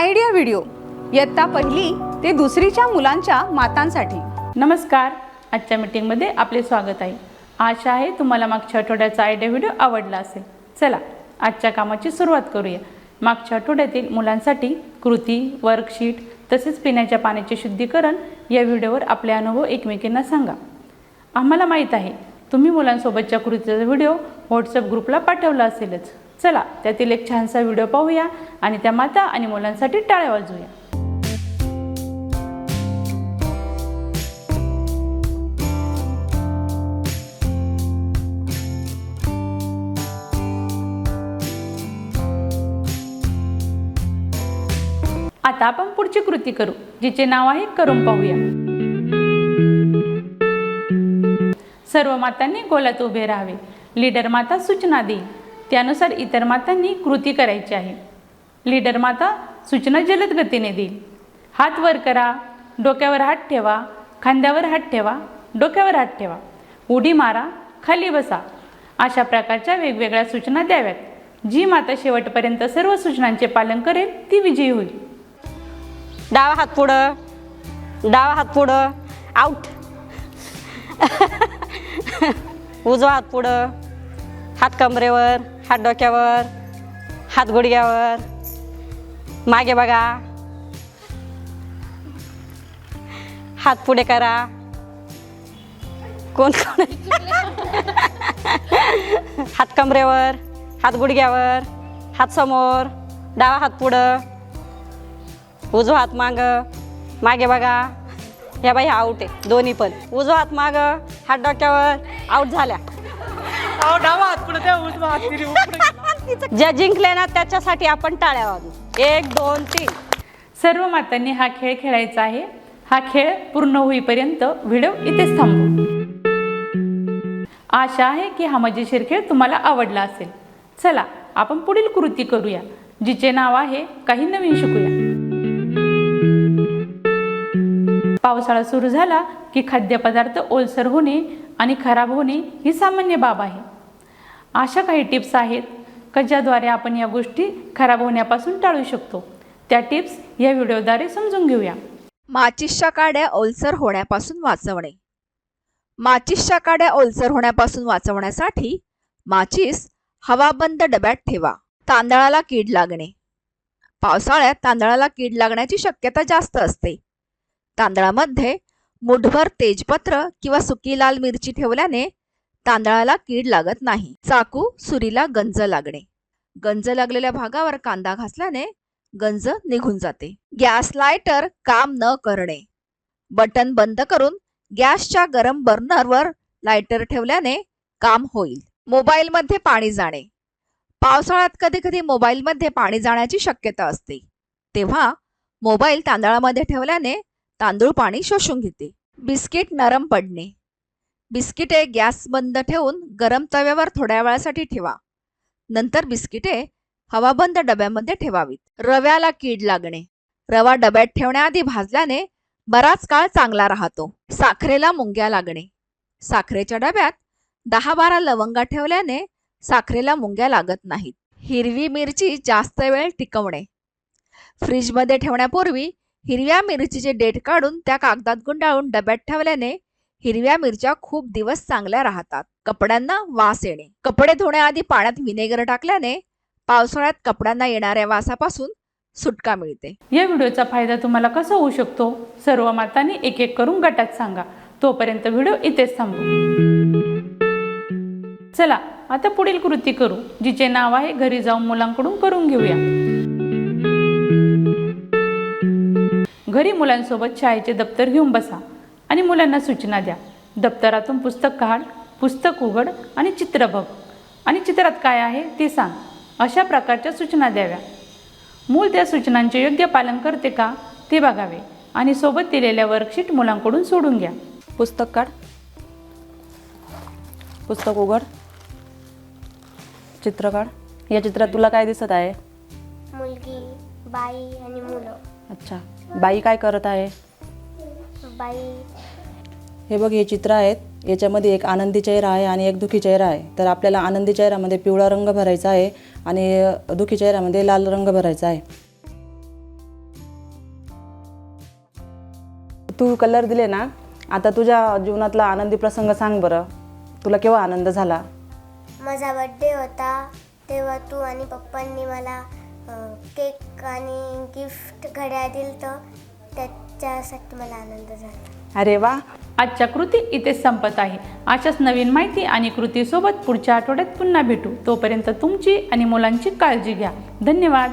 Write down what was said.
Idea video. इयत्ता पहिली ते दुसरीच्या मुलांच्या मातांसाठी. नमस्कार. आजच्या मीटिंगमध्ये आपले स्वागत आहे. आशा आहे तुम्हाला मागच्या आठवड्याचा आयडिया व्हिडिओ आवडला असेल. चला आजच्या कामाची सुरुवात करूया. मागच्या आठवड्यातील मुलांसाठी कृती वर्कशीट तसेच पिण्याच्या पाण्याचे शुद्धीकरण या व्हिडिओवर आपले अनुभव एकमेकींना सांगा. आम्हाला माहीत आहे तुम्ही मुलांसोबतच्या कृतीचा व्हिडिओ व्हॉट्सअप ग्रुपला पाठवला असेलच. चला त्यातील एक छानसा व्हिडिओ पाहूया आणि त्या माता आणि मुलांसाठी टाळ्या वाजवूया. आता आपण पुढची कृती करू जिचे नाव आहे करून पाहूया. सर्व मातांनी गोलात उभे राहावे. लीडर माता सूचना देईल. त्यानुसार इतर मातांनी कृती करायची आहे. लीडर माता सूचना जलद गतीने देईल. हात वर करा डोक्यावर हात ठेवा खांद्यावर हात ठेवा डोक्यावर हात ठेवा. उडी मारा खाली बसा. अशा प्रकारच्या वेगवेगळ्या सूचना द्याव्यात. जी माता शेवटपर्यंत सर्व सूचनांचे पालन करेल ती विजयी होईल. डावा हात पुढं. डावा हात पुढं. आउट उजवा हात पुढं. हात कमरेवर. हात डोक्यावर हात गुडघ्यावर मागे बघा. हात पुढे करा. कोण कोण? हात कमरेवर हात गुडघ्यावर हात समोर डावा हात पुढं. उजवा हात माग. मागे बघा. या बाई आऊट आहे. दोन्ही पण. उजवा हात माग हात डोक्यावर आऊट झाल्या. ज्या जिंकले ना त्याच्यासाठी आपण टाळ्या वाजू एक दोन तीन. सर्व मातांनी हा खेळ खेळायचा आहे. हा खेळ पूर्ण होईपर्यंत व्हिडिओ इथेच थांबू आशा आहे की हा मजेशीर खेळ तुम्हाला आवडला असेल. चला आपण पुढील कृती करूया जिचे नाव आहे काही नवीन शिकूया. पावसाळा सुरू झाला की खाद्यपदार्थ ओलसर होणे आणि खराब होणे ही सामान्य बाब आहे. अशा काही टिप्स आहेत का ज्याद्वारे आपण या गोष्टी खराब होण्यापासून टाळू शकतो? त्या टिप्स या व्हिडिओद्वारे समजून घेऊया. माचिसच्या काड्या ओलसर होण्यापासून वाचवणे. माचिसच्या काड्या ओलसर होण्यापासून वाचवण्यासाठी माचीस हवाबंद डब्यात ठेवा. तांदळाला कीड लागणे. पावसाळ्यात तांदळाला कीड लागण्याची शक्यता जास्त असते. तांदळामध्ये मुठभर तेजपत्र किंवा सुकी लाल मिरची ठेवल्याने तांदळाला कीड लागत नाही. चाकू सुरीला गंज लागणे. गंज लागलेल्या भागावर कांदा घासल्याने गंज निघून जाते. गॅस लायटर काम न करणे. बटन बंद करून गॅसच्या गरम बर्नरवर लायटर ठेवल्याने काम होईल. मोबाईलमध्ये पाणी जाणे. पावसाळ्यात कधी कधी मोबाईलमध्ये पाणी जाण्याची शक्यता असते. तेव्हा मोबाईल तांदळामध्ये ठेवल्याने तांदूळ पाणी शोषून घेते. बिस्किट नरम पडणे. बिस्किटे गॅस बंद ठेवून गरम तव्यावर थोड्या वेळासाठी ठेवा. नंतर बिस्किटे हवाबंद डब्यामध्ये ठेवावीत. रव्याला कीड लागणे. रवा डब्यात ठेवण्याआधी भाजल्याने बराच काळ चांगला राहतो. साखरेला मुंग्या लागणे. साखरेच्या डब्यात दहा बारा लवंगा ठेवल्याने साखरेला मुंग्या लागत नाहीत. हिरवी मिरची जास्त वेळ टिकवणे. फ्रीजमध्ये ठेवण्यापूर्वी हिरव्या मिरचीचे डेट काढून त्या कागदात गुंडाळून डब्यात ठेवल्याने हिरव्या मिरच्या खूप दिवस चांगल्या राहतात. कपड्यांना वास येणे. कपडे धुण्याआधी पाण्यात विनेगर टाकल्याने पावसाळ्यात कपड्यांना येणाऱ्या वासापासून सुटका मिळते. या व्हिडिओचा फायदा तुम्हाला कसा होऊ शकतो? सर्व मातांनी एक एक करून गटात सांगा. तोपर्यंत व्हिडिओ इथेच थांबू चला आता पुढील कृती करू जिचे नाव आहे घरी जाऊन मुलांकडून करून घेऊया. घरी मुलांसोबत शाळेचे दप्तर घेऊन बसा. आणि मुलांना सूचना द्या. दप्तरातून पुस्तक काढ पुस्तक उघड आणि चित्र बघ. आणि चित्रात काय आहे ते सांग. अशा प्रकारच्या सूचना द्याव्या. मूल त्या सूचनांचे योग्य पालन करते का ते बघावे आणि सोबत दिलेल्या वर्कशीट मुलांकडून सोडून घ्या. पुस्तक काढ. पुस्तक उघड. चित्र काढ. या चित्रात तुला काय दिसत आहे? मुलगी बाई आणि मुलं. अच्छा. बाई काय करत आहे? बाई हे बघ हे चित्र आहेत. याच्यामध्ये एक आनंदी चेहरा आहे आणि एक दुखी चेहरा आहे. तर आपल्याला आनंदी चेहऱ्यामध्ये पिवळा रंग भरायचा आहे आणि दुखी चेहऱ्यामध्ये लाल रंग भरायचा आहे. तू कलर दिले ना आता तुझ्या जीवनातला आनंदी प्रसंग सांग बरं. तुला केव्हा आनंद झाला? माझा बर्थडे होता तेव्हा तू आणि पप्पांनी मला केक आणि गिफ्ट घड्या दिलं तर त्याच्यासाठी मला आनंद झाला. अरे वा! आजच्या कृती इथे संपत आहे. अशाच नवीन माहिती आणि कृतीसोबत पुढच्या आठवड्यात पुन्हा भेटू. तोपर्यंत तुमची आणि मुलांची काळजी घ्या. धन्यवाद.